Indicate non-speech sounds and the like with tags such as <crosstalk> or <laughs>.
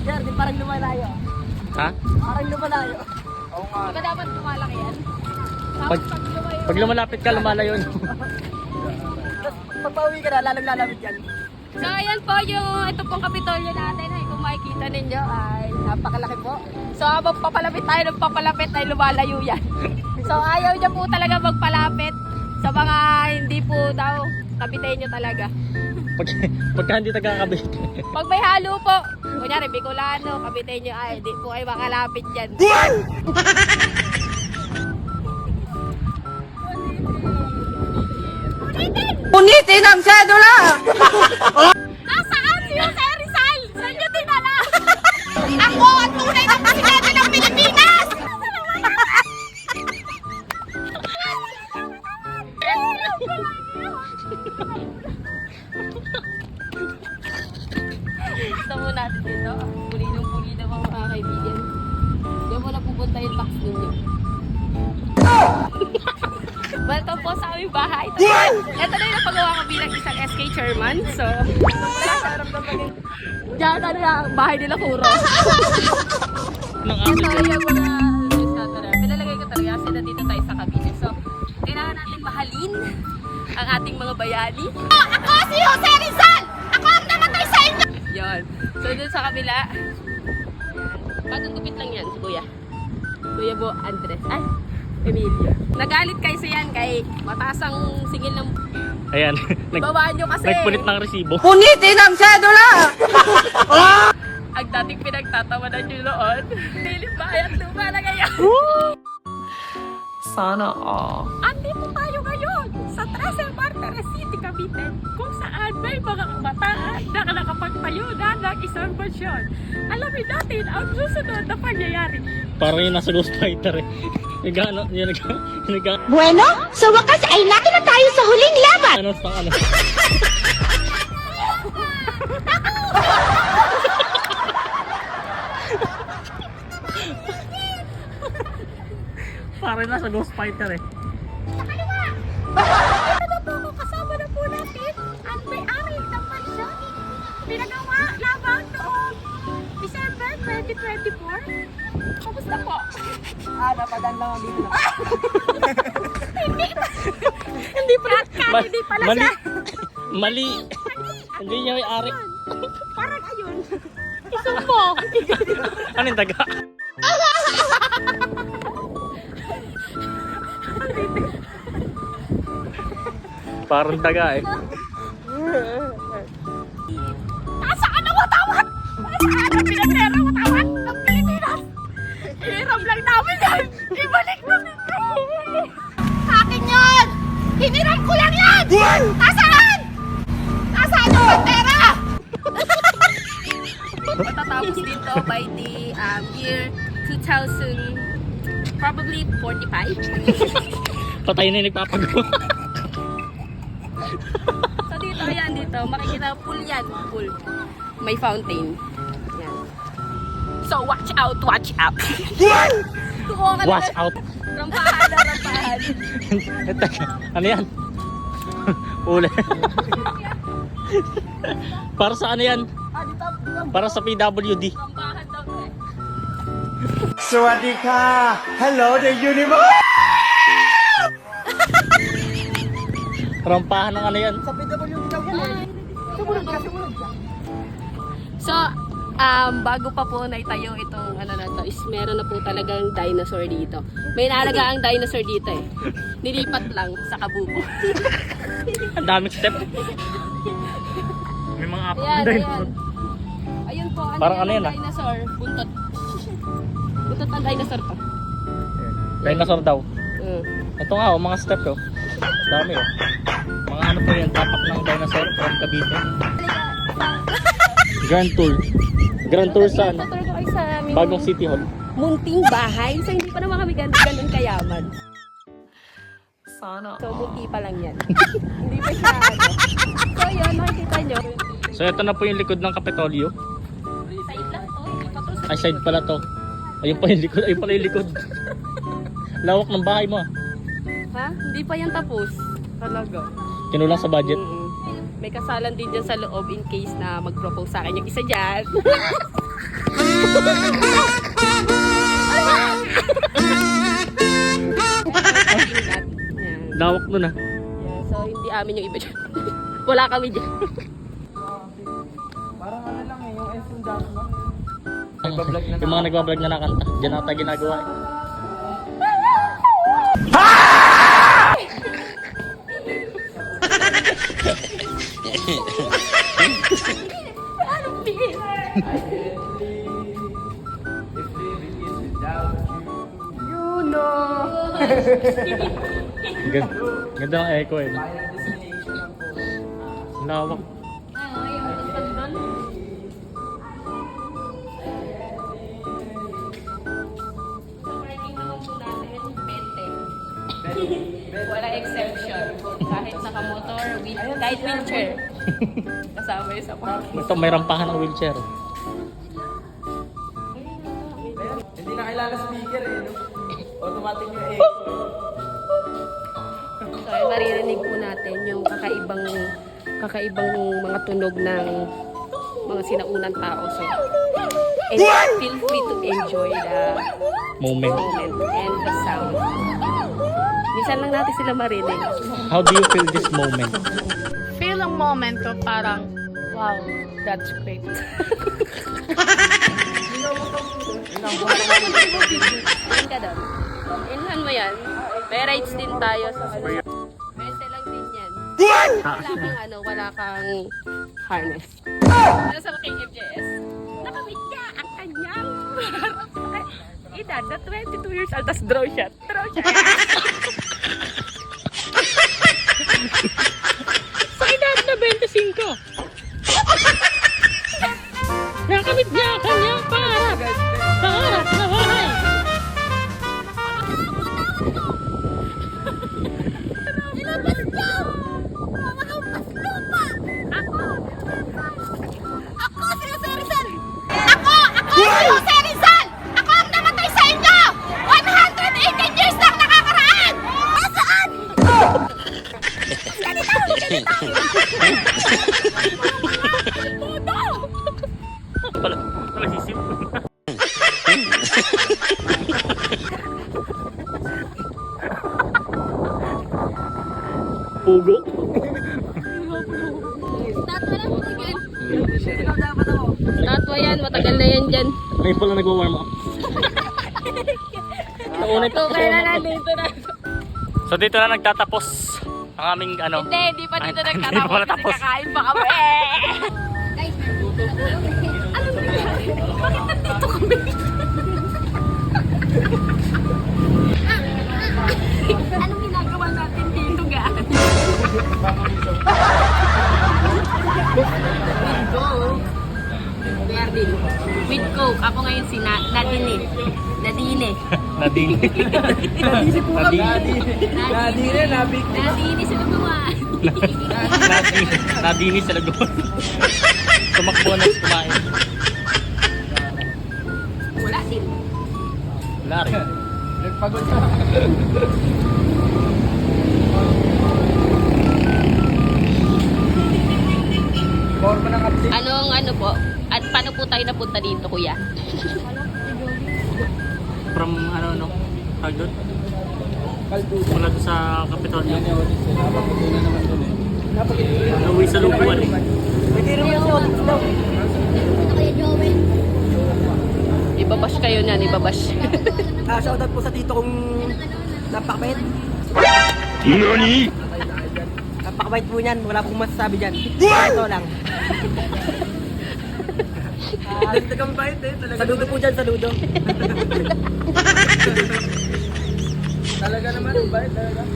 Jerry, parang lumalayo. Ha? Parang lumalayo. Oo nga. Di ba dapat lumalaki yan? Tapos Pag- pag lumayo. Pag lumalapit ka, lumalayo yun. Tapos pag pauwi ka na, lalong lalamig yan. So ayan po yung ito pong kapitolyo natin ay kung makikita ninyo ay napakalaki po. So habang papalapit tayo ng papalapit ay lumalayo yan. <laughs> So ayaw niya po talaga magpalapit sa mga hindi po daw kapitayin niyo talaga. Pag, pagka hindi tagakabit. Pag may halo po, kunyari Bicolano, kapitayin niyo ay di po ay makalapit yan. <laughs> Unitin ang sedula! <laughs> box ninyo. Welcome po sa aming bahay. Ito na yung napagawa ko bilang isang SK chairman. So, Diyan na na bahay nila Kuro. Nang Ito amin. yung mga restaurant. Pinalagay ko talaga kasi nandito tayo sa kabine. So, kailangan natin mahalin ang ating mga bayani. Ako si Jose Rizal! Ako ang namatay sa inyo! Yan. So, dun sa kabila, bagong gupit lang yan si Kuya. Kuya Bo Andres. Ay, Emilio. Nagalit kayo sa yan kay mataas ang singil ng Ayan. <laughs> Nag, babaan nyo kasi. nagpulit ng resibo. Unitin ang sedula! <laughs> <laughs> ang dating pinagtatawanan nyo noon. Dilim bayat lupa na ngayon. Sana all. Andito tayo ngayon sa Trece Martires City, Cavite kung saan may mga kabataan na nakapagtayo na ng isang mansyon. Alamin natin ang susunod na pangyayari. Parang yung nasa Ghost Fighter eh. <laughs> Yung gano, yung nag, <laughs> yung nag, Bueno, sa wakas ay nato na tayo sa huling laban. ano, pang ano. <laughs> Parang nasa Ghost Fighter eh. Ito na po kung kasama na po natin ang may-ari ng mansyon. Pinagawa lamang noong December 2024. Kamusta po? Ah, napadaan lang ang dito. <laughs> Hindi pala, Ma- hindi pala mali. siya. Mali. Hindi niya may ari. Parang ayun. Isumbo. Ano yung taga? <laughs> Parang taga eh. Hiniram ko lang yan! Nasaan? Nasaan yung pantera? Matatapos dito by the um, year 2000 probably 45. Patay na yung nagpapagawa. So dito, ayan dito, makikita pool yan, pool. May fountain. Yan. So watch out, watch out. Kukuha ka Watch out. Rampahan na rampahan. <laughs> Ano yan? <laughs> Uli. Para sa ano yan? Ah, Para sa PWD. Rampahan daw eh. Sawadika! Hello the universe! <laughs> Rampahan ng ano yan? Sa PWD daw yan. Eh. Ah. Sumunod. So, um, bago pa po naitayo itong ano na meron na po talagang dinosaur dito. May nalaga ang dinosaur dito eh. Nilipat lang sa kabubo. <laughs> Ang daming step. May mga apat Ayan, na ayan. Ayun po, ano Parang yan ano ang yan, ah? dinosaur? Buntot. Buntot ang dinosaur to. Dinosaur daw. Mm. Ito nga, oh, mga step oh. Dami oh. Mga ano po yan, tapak ng dinosaur from Cavite. <laughs> Grand Tour. Grand Tour sa ano, Aming bagong City Hall. munting bahay. So, hindi pa naman kami gan ganun kayaman. Sana So, munti pa lang yan. <laughs> hindi pa siya ano. So, yun, makikita nyo. So ito na po yung likod ng Kapitolyo. Side lang to. Hindi pa to. Ay, side pala to. Ayun pa yung likod. Ayun pala yung likod. Lawak ng bahay mo ah. Ha? Hindi pa yan tapos. Talaga. Kinulang sa budget. Mm-mm. May kasalan din dyan sa loob in case na mag-propose sa akin yung isa dyan. <laughs> <laughs> Yan. Lawak nun ah. Yan. So, hindi amin yung iba dyan. <laughs> Wala kami dyan. Parang ano lang eh, yung Ensign Dasma. Yung mga nagbablog na nakanta. Diyan ata ginagawa eh. <laughs> Anong tingin? Ganda, ganda echo eh. Lawak. Ah, yung gusto doon. Rating naman po natin, 20. Wala exception. Kahit naka-motor, wheel, kahit wheelchair. Kasama yung sa park. Ito may rampahan ng wheelchair. Hindi na kailangan speaker eh. no? Automatic yung echo. So, ay maririnig po natin yung kakaibang kakaibang mga tunog ng mga sinaunang tao. So, and feel free to enjoy the Moment. moment and the sound. Minsan lang natin sila marinig. How do you feel this moment? feel ang moment ko parang, wow, that's great. <laughs> Ka doon. Inhan mo yan. May rides din tayo sa ano. Beste lang din yan. Wala kang ano, wala kang harness. Ano sa aking FJS? Nakamit niya ang kanyang <laughs> edad na 22 years old. Tapos draw shot. Draw shot. <laughs> Puto! Pala, masisip. Pugo. Statwa lang matagal. Statwa yan, matagal na yan dyan. Ngayon pala nagwa-warm up. Nauna na. So dito na nagtatapos ang aming ano. Hindi, hindi pa dito Ay, hindi pa nagtatapos. natapos. Kakain pa kami. Guys, si Na Nadine. Nadine. Nadine. Nadine po kami. Nadine, nabig. Nadine sa lugawan. Nadine. Nadine sa lagon. Tumakbo na kumain. Wala din. Wala rin. Nagpagod na. Forma ng update. Anong ano po? At paano po tayo napunta dito, kuya? From ano no? Tawag doon? Mula doon sa Kapitolyo. Nauwi sa lukuan eh. Pwede naman si Otis daw. Ibabash kayo niyan, ibabash. Ah, shoutout po sa tito kong napakabait. NANI? Napakabait po niyan, wala pong masasabi dyan. Ito lang. Ah, tagang bait eh. Talaga. Saludo po dyan, saludo. <laughs> talaga naman, bait talaga.